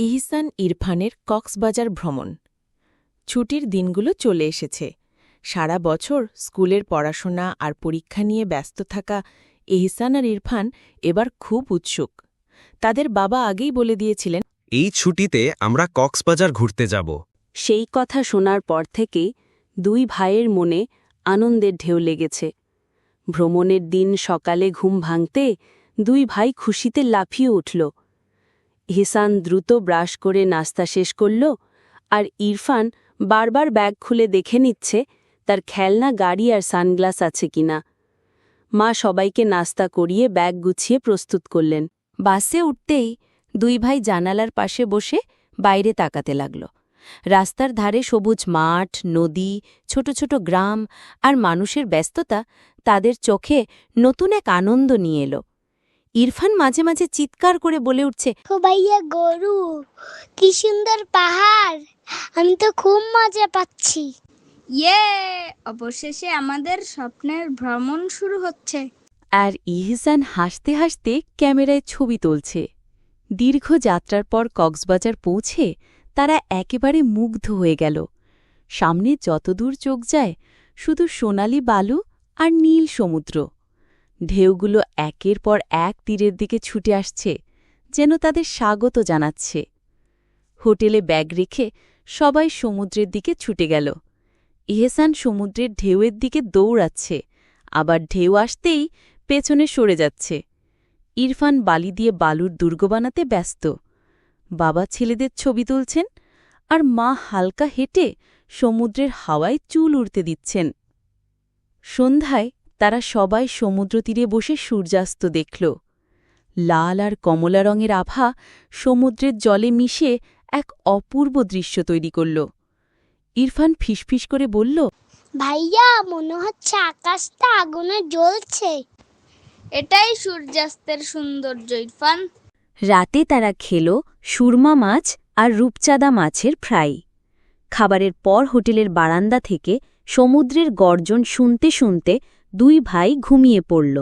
ইহসান ইরফানের কক্সবাজার ভ্রমণ। ছুটির দিনগুলো চলে এসেছে। সারা বছর স্কুলের পড়াশোনা আর পরীক্ষা নিয়ে ব্যস্ত থাকা ইহসান আর ইরফান এবার খুব উৎসুক। তাদের বাবা আগেই বলে দিয়েছিলেন এই ছুটিতে আমরা কক্সবাজার ঘুরতে যাব। সেই কথা শোনার পর থেকেই দুই ভাইয়ের মনে আনন্দের ঢেউ লেগেছে। ভ্রমণের দিন সকালে ঘুম ভাঙতে দুই ভাই খুশিতে লাফিয়ে উঠল। হিসান দ্রুত ব্রাশ করে নাস্তা শেষ করল আর ইরফান বারবার ব্যাগ খুলে দেখে নিচ্ছে তার খেলনা, গাড়ি আর সানগ্লাস আছে কিনা মা সবাইকে নাস্তা করিয়ে ব্যাগ গুছিয়ে প্রস্তুত করলেন। বাসে উঠতেই দুই ভাই জানালার পাশে বসে বাইরে তাকাতে লাগল। রাস্তার ধারে সবুজ মাঠ, নদী, ছোট ছোট গ্রাম আর মানুষের ব্যস্ততা তাদের চোখে নতুন এক আনন্দ নিয়ে এলো। ইরফান মাঝে মাঝে চিৎকার করে বলে উঠছে ও ভাইয়া গরু কি সুন্দর পাহাড়। আমি তো খুব মজা পাচ্ছি। ইয়ে অবশেষে আমাদের স্বপ্নের ভ্রমণ শুরু হচ্ছে। আর ইহসান হাসতে হাসতে ক্যামেরায় ছবি তুলছে। দীর্ঘ যাত্রার পর কক্সবাজার পৌঁছে তারা একেবারে মুগ্ধ হয়ে গেল। সামনে যতদূর চোখ যায় শুধু সোনালি বালু আর নীল সমুদ্র। ঢেউগুলো একের পর এক তীরের দিকে ছুটে আসছে, যেন তাদের স্বাগত জানাচ্ছে। হোটেলে ব্যাগ রেখে সবাই সমুদ্রের দিকে ছুটে গেল। ইহেসান সমুদ্রের ঢেউয়ের দিকে দৌড়াচ্ছে, আবার ঢেউ আসতেই পেছনে সরে যাচ্ছে। ইরফান বালি দিয়ে বালুর দুর্গ বানাতে ব্যস্ত। বাবা ছেলেদের ছবি তুলছেন আর মা হালকা হেঁটে সমুদ্রের হাওয়ায় চুল উড়তে দিচ্ছেন। সন্ধ্যায় তারা সবাই সমুদ্র তীরে বসে সূর্যাস্ত দেখল। লাল আর কমলা রঙের আভা সমুদ্রের জলে মিশে এক অপূর্ব দৃশ্য তৈরি করল। ইরফান ফিসফিস করে বলল ভাইয়া মনে হচ্ছে আকাশটা আগুনে জ্বলছে। এটাই সূর্যাস্তের সৌন্দর্য ইরফান। রাতে তারা খেল সুরমা মাছ আর রূপচাঁদা মাছের ফ্রাই। খাবারের পর হোটেলের বারান্দা থেকে সমুদ্রের গর্জন শুনতে শুনতে দুই ভাই ঘুমিয়ে পড়ল।